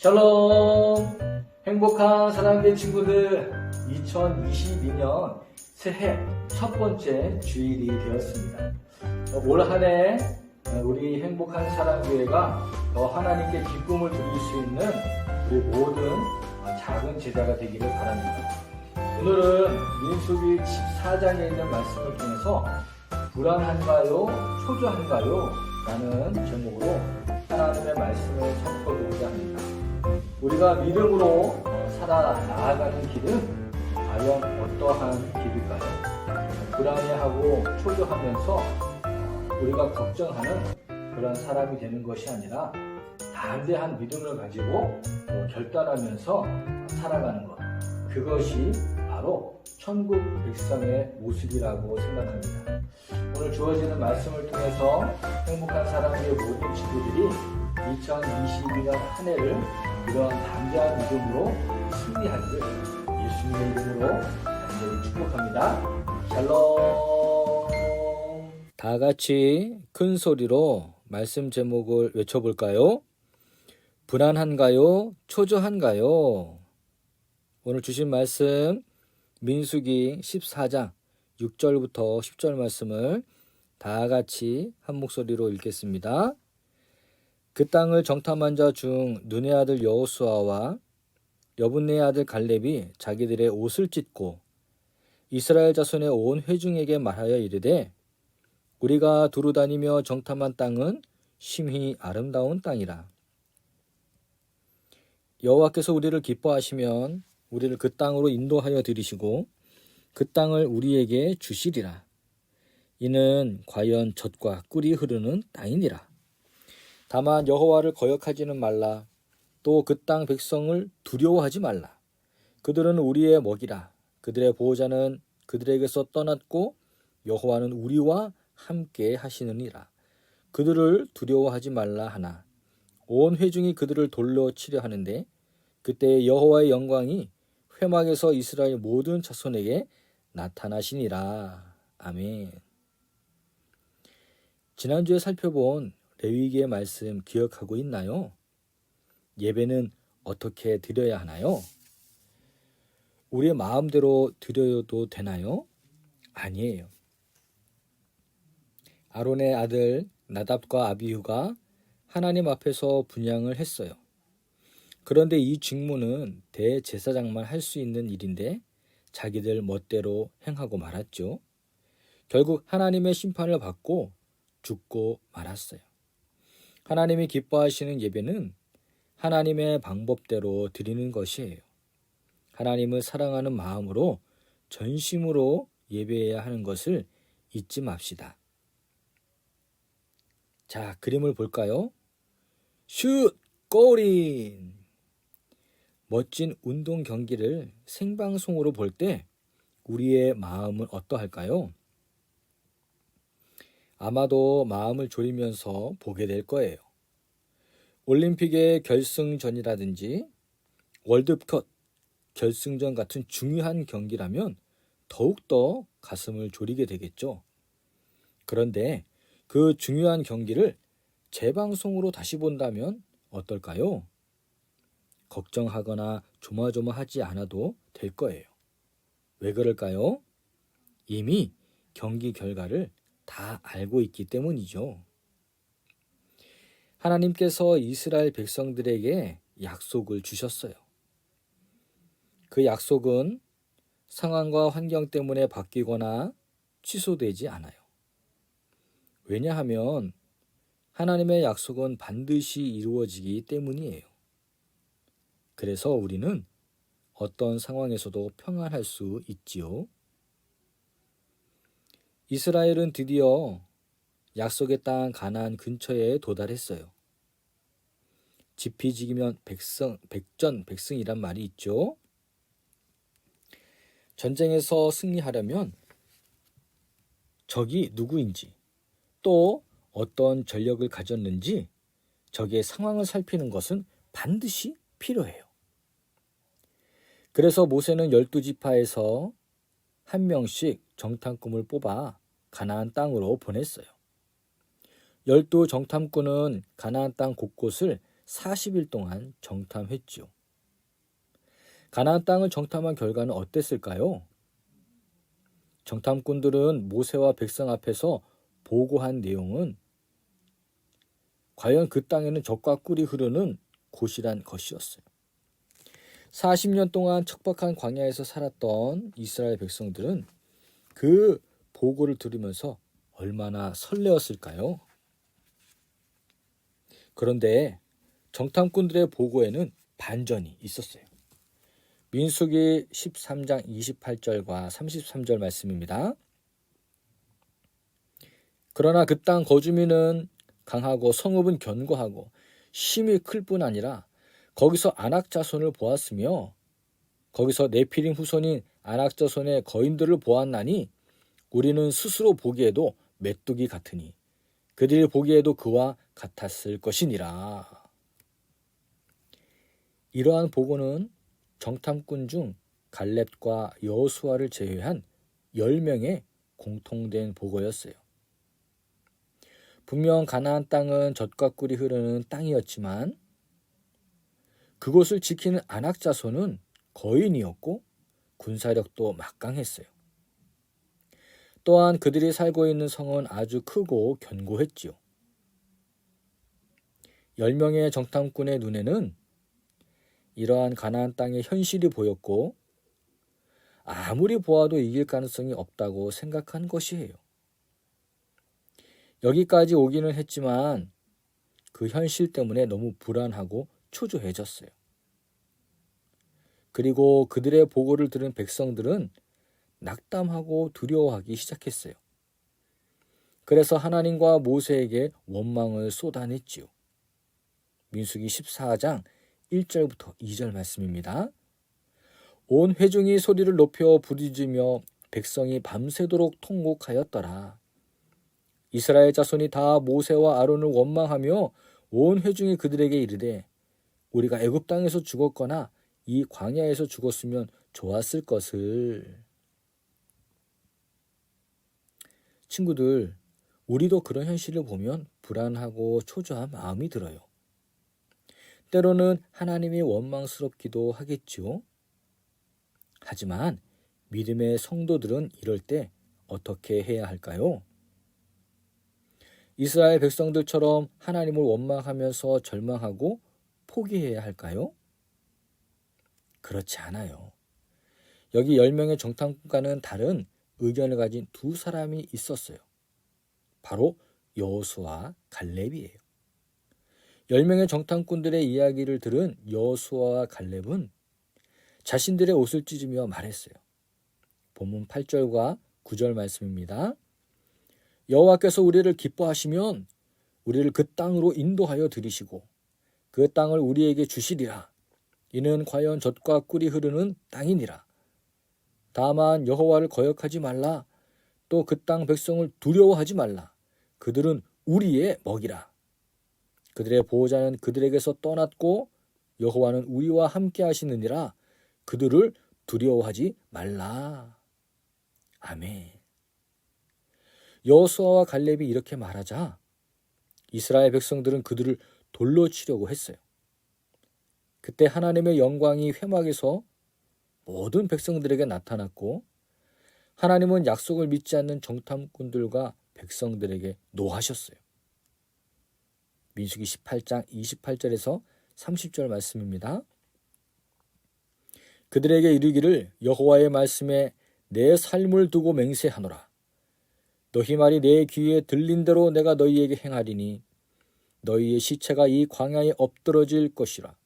샬롬! 행복한 사랑의 친구들, 2022년 새해 첫 번째 주일이 되었습니다. 어, 올 한해 우리 행복한 사랑교회가 더 하나님께 기쁨을 드릴 수 있는 우리 모든 어, 작은 제자가 되기를 바랍니다. 오늘은 민수기 14장에 있는 말씀을 통해서 불안한가요? 초조한가요? 라는 제목으로 하나님의 말씀을 살펴보고자 합니다. 우리가 믿음으로 어, 살아 나아가는 길은 과연 어떠한 길일까요? 불안해하고 초조하면서 어, 우리가 걱정하는 그런 사람이 되는 것이 아니라 담대한 믿음을 가지고 또 결단하면서 살아가는 것. 그것이 바로 천국 백성의 모습이라고 생각합니다. 오늘 주어지는 말씀을 통해서 행복한 사람의 모든 친구들이 2022년 한 해를 이런 담대한 믿음으로 승리하기를 예수님의 이름으로 간절히 축복합니다. 샬롬. 다 같이 큰 소리로 말씀 제목을 외쳐볼까요? 불안한가요? 초조한가요? 오늘 주신 말씀 민수기 14장 6절부터 10절 말씀을 다 같이 한 목소리로 읽겠습니다. 그 땅을 정탐한 자 중 눈의 아들 여호수아와 여분네의 아들 갈렙이 자기들의 옷을 찢고 이스라엘 자손의 온 회중에게 말하여 이르되 우리가 두루 다니며 정탐한 땅은 심히 아름다운 땅이라. 여호와께서 우리를 기뻐하시면 우리를 그 땅으로 인도하여 들이시고 그 땅을 우리에게 주시리라. 이는 과연 젖과 꿀이 흐르는 땅이니라 다만 여호와를 거역하지는 말라. 또 그 땅 백성을 두려워하지 말라. 그들은 우리의 먹이라. 그들의 보호자는 그들에게서 떠났고 여호와는 우리와 함께 하시느니라. 그들을 두려워하지 말라 하나. 온 회중이 그들을 돌려 치려 하는데 그때 여호와의 영광이 회막에서 이스라엘 모든 자손에게 나타나시니라. 아멘. 지난주에 살펴본 레위기의 말씀 기억하고 있나요? 예배는 어떻게 드려야 하나요? 우리의 마음대로 드려도 되나요? 아니에요. 아론의 아들 나답과 아비후가 하나님 앞에서 분양을 했어요. 그런데 이 직무는 대제사장만 할 수 있는 일인데 자기들 멋대로 행하고 말았죠. 결국 하나님의 심판을 받고 죽고 말았어요. 하나님이 기뻐하시는 예배는 하나님의 방법대로 드리는 것이에요. 하나님을 사랑하는 마음으로 전심으로 예배해야 하는 것을 잊지 맙시다. 자, 그림을 볼까요? 슛! 골인! 멋진 운동 경기를 생방송으로 볼 때 우리의 마음은 어떠할까요? 아마도 마음을 졸이면서 보게 될 거예요. 올림픽의 결승전이라든지 월드컵 결승전 같은 중요한 경기라면 더욱더 가슴을 졸이게 되겠죠. 그런데 그 중요한 경기를 재방송으로 다시 본다면 어떨까요? 걱정하거나 조마조마하지 않아도 될 거예요. 왜 그럴까요? 이미 경기 결과를 다 알고 있기 때문이죠. 하나님께서 이스라엘 백성들에게 약속을 주셨어요. 그 약속은 상황과 환경 때문에 바뀌거나 취소되지 않아요. 왜냐하면 하나님의 약속은 반드시 이루어지기 때문이에요. 그래서 우리는 어떤 상황에서도 평안할 수 있지요. 이스라엘은 드디어 약속의 땅 가나안 근처에 도달했어요. 지피지기면 백성 백전 백승이란 말이 있죠. 전쟁에서 승리하려면 적이 누구인지 또 어떤 전력을 가졌는지 적의 상황을 살피는 것은 반드시 필요해요. 그래서 모세는 열두 지파에서 한 명씩 정탐꾼을 뽑아 가나안 땅으로 보냈어요. 열두 정탐꾼은 가나안 땅 곳곳을 40일 동안 정탐했지요. 가나안 땅을 정탐한 결과는 어땠을까요? 정탐꾼들은 모세와 백성 앞에서 보고한 내용은 과연 그 땅에는 적과 꿀이 흐르는 곳이란 것이었어요. 40년 동안 척박한 광야에서 살았던 이스라엘 백성들은 그 보고를 들으면서 얼마나 설레었을까요? 그런데 정탐꾼들의 보고에는 반전이 있었어요. 민수기 13장 28절과 33절 말씀입니다. 그러나 그 땅 거주민은 강하고 성읍은 견고하고 힘이 클 뿐 아니라 거기서 안악 자손을 보았으며 거기서 네피림 후손인 안악 자손의 거인들을 보았나니 우리는 스스로 보기에도 메뚜기 같으니 그들이 보기에도 그와 같았을 것이니라. 이러한 보고는 정탐꾼 중 갈렙과 여호수아를 제외한 10명의 공통된 보고였어요. 분명 가나안 땅은 젖과 꿀이 흐르는 땅이었지만 그곳을 지키는 안악 자손은 거인이었고 군사력도 막강했어요. 또한 그들이 살고 있는 성은 아주 크고 견고했지요. 10명의 정탐꾼의 눈에는 이러한 가나안 땅의 현실이 보였고 아무리 보아도 이길 가능성이 없다고 생각한 것이에요. 여기까지 오기는 했지만 그 현실 때문에 너무 불안하고 초조해졌어요. 그리고 그들의 보고를 들은 백성들은 낙담하고 두려워하기 시작했어요. 그래서 하나님과 모세에게 원망을 쏟아냈지요. 민수기 14장 1절부터 2절 말씀입니다. 온 회중이 소리를 높여 부르짖으며 백성이 밤새도록 통곡하였더라. 이스라엘 자손이 다 모세와 아론을 원망하며 온 회중이 그들에게 이르되 우리가 애굽 땅에서 죽었거나 이 광야에서 죽었으면 좋았을 것을 친구들 우리도 그런 현실을 보면 불안하고 초조한 마음이 들어요. 때로는 하나님이 원망스럽기도 하겠지요. 하지만 믿음의 성도들은 이럴 때 어떻게 해야 할까요? 이스라엘 백성들처럼 하나님을 원망하면서 절망하고 포기해야 할까요? 그렇지 않아요. 여기 10명의 정탐관과는 다른 의견을 가진 두 사람이 있었어요. 바로 여호수와 갈렙이에요. 10명의 정탐꾼들의 이야기를 들은 여호수아와 갈렙은 자신들의 옷을 찢으며 말했어요. 본문 8절과 9절 말씀입니다. 여호와께서 우리를 기뻐하시면 우리를 그 땅으로 인도하여 들이시고 그 땅을 우리에게 주시리라. 이는 과연 젖과 꿀이 흐르는 땅이니라. 다만 여호와를 거역하지 말라. 또 그 땅 백성을 두려워하지 말라. 그들은 우리의 먹이라. 그들의 보호자는 그들에게서 떠났고 여호와는 우리와 함께 하시느니라. 그들을 두려워하지 말라. 아멘. 여호수아와 갈렙이 이렇게 말하자 이스라엘 백성들은 그들을 돌로 치려고 했어요. 그때 하나님의 영광이 회막에서 모든 백성들에게 나타났고 하나님은 약속을 믿지 않는 정탐꾼들과 백성들에게 노하셨어요. 민수기 18장 28절에서 30절 말씀입니다. 그들에게 이르기를 여호와의 말씀에 내 삶을 두고 맹세하노라. 너희 말이 내 귀에 들린 대로 내가 너희에게 행하리니 너희의 시체가 이 광야에 엎드러질 것이라.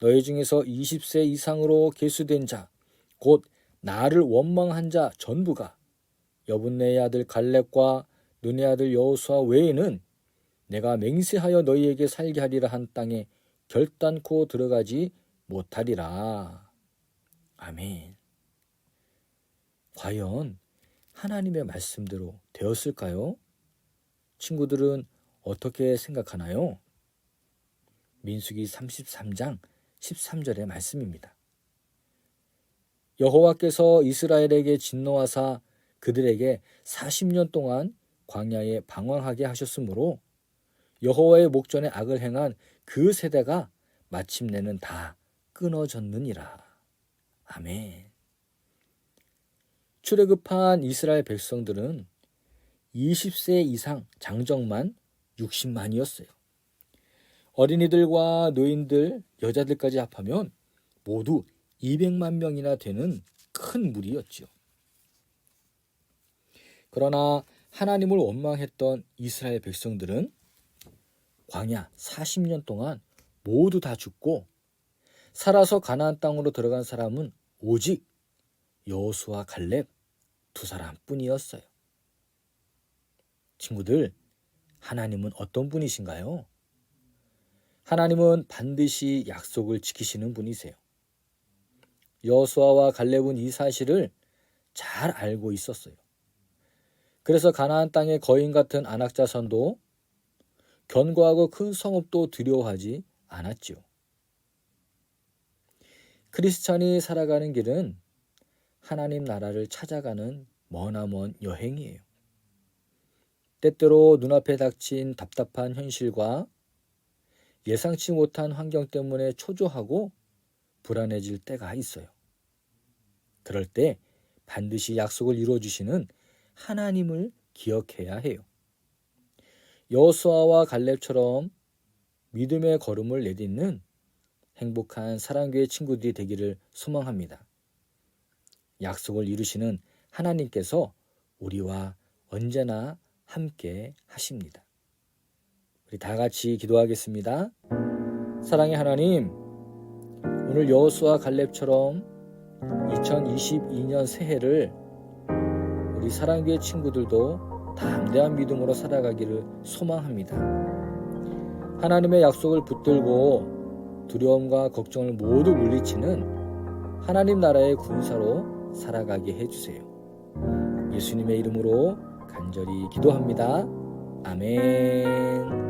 너희 중에서 20세 이상으로 계수된 자, 곧 나를 원망한 자 전부가 여분네의 아들 갈렙과 눈의 아들 여호수아 외에는 내가 맹세하여 너희에게 살게 하리라 한 땅에 결단코 들어가지 못하리라. 아멘. 과연 하나님의 말씀대로 되었을까요? 친구들은 어떻게 생각하나요? 민수기 33장 13절의 말씀입니다. 여호와께서 이스라엘에게 진노하사 그들에게 40년 동안 광야에 방황하게 하셨으므로 여호와의 목전에 악을 행한 그 세대가 마침내는 다 끊어졌느니라. 아멘. 출애굽한 이스라엘 백성들은 20세 이상 장정만 60만이었어요. 어린이들과 노인들, 여자들까지 합하면 모두 200만 명이나 되는 큰 무리였지요. 그러나 하나님을 원망했던 이스라엘 백성들은 광야 40년 동안 모두 다 죽고 살아서 가나안 땅으로 들어간 사람은 오직 여호수아 갈렙 두 사람뿐이었어요. 친구들, 하나님은 어떤 분이신가요? 하나님은 반드시 약속을 지키시는 분이세요. 여호수아와 갈렙은 이 사실을 잘 알고 있었어요. 그래서 가나안 땅의 거인 같은 안악자 선도 견고하고 큰 성읍도 두려워하지 않았지요. 크리스찬이 살아가는 길은 하나님 나라를 찾아가는 머나먼 여행이에요. 때때로 눈앞에 닥친 답답한 현실과 예상치 못한 환경 때문에 초조하고 불안해질 때가 있어요. 그럴 때 반드시 약속을 이루어 주시는 하나님을 기억해야 해요. 여호수아와 갈렙처럼 믿음의 걸음을 내딛는 행복한 사랑교회 친구들이 되기를 소망합니다. 약속을 이루시는 하나님께서 우리와 언제나 함께 하십니다. 우리 다 같이 기도하겠습니다. 사랑의 하나님, 오늘 여호수아 갈렙처럼 2022년 새해를 우리 사랑교회 친구들도 담대한 믿음으로 살아가기를 소망합니다. 하나님의 약속을 붙들고 두려움과 걱정을 모두 물리치는 하나님 나라의 군사로 살아가게 해주세요. 예수님의 이름으로 간절히 기도합니다. 아멘.